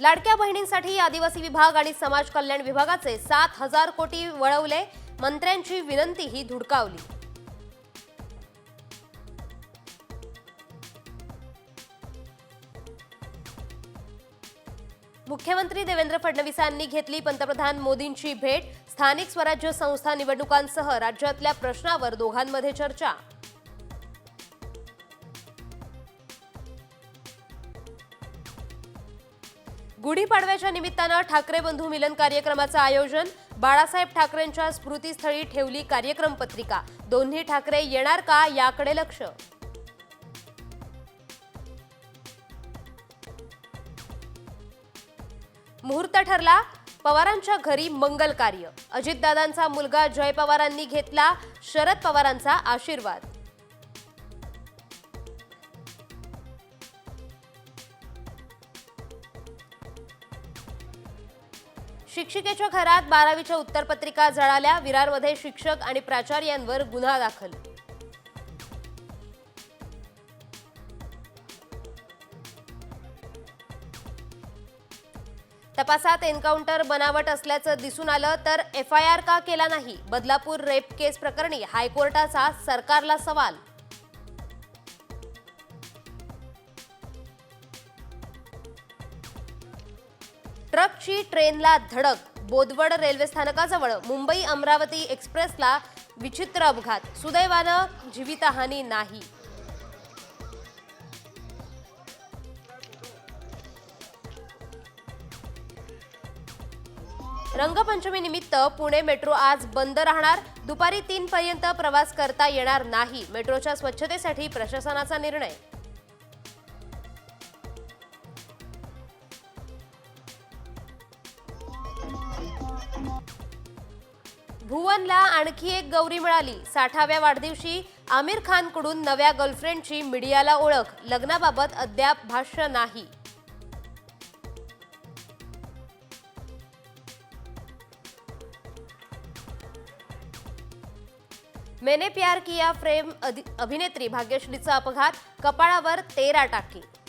लाडक्या बहिणींसाठी आदिवासी विभाग आणि समाज कल्याण विभागाचे सात हजार कोटी वळवले. मंत्र्यांची विनंतीही धुडकावली. मुख्यमंत्री देवेंद्र फडणवीसांनी घेतली पंतप्रधान मोदींची भेट. स्थानिक स्वराज्य संस्था निवडणुकांसह राज्यातल्या प्रश्नावर दोघांमध्ये चर्चा. गुढीपाडव्याच्या निमित्तानं ठाकरे बंधू मिलन कार्यक्रमाचं आयोजन बाळासाहेब ठाकरेंच्या स्मृतीस्थळी ठेवली कार्यक्रम पत्रिका. दोन्ही ठाकरे येणार का याकडे लक्ष? मुहूर्त ठरला पवारांच्या घरी मंगल कार्य. अजितदादांचा मुलगा जय पवारांनी घेतला शरद पवारांचा आशीर्वाद. शिक्षिकेच्या घरात बारावीच्या उत्तरपत्रिका जळाल्या. विरारमध्ये शिक्षक आणि प्राचार्यांवर गुन्हा दाखल. तपासात एन्काउंटर बनावट असल्याचं दिसून आलं तर एफ आय आर का केला नाही? बदलापूर रेप केस प्रकरणी हायकोर्टाचा सरकारला सवाल ट्रकची ट्रेनला धडक बोदवड रेल्वे स्थानकाजवळ मुंबई अमरावती एक्सप्रेसला विचित्र अपघात. सुदैवानं जीवितहानी नाही. रंगपंचमी निमित्त पुणे मेट्रो आज बंद राहणार. दुपारी तीन पर्यंत प्रवास करता येणार नाही. मेट्रोच्या स्वच्छतेसाठी प्रशासनाचा निर्णय. भुवनला आणखी एक गौरी मिळाली. साठाव्या वाढदिवशी आमिर खानकडून नव्या गर्लफ्रेंडची मीडियाला ओळख. लग्नाबाबत अद्याप भाष्य नाही. मेने प्यार किया फ्रेम अभिनेत्री भाग्यश्रीचा अपघात. कपाळावर तेरा टाके.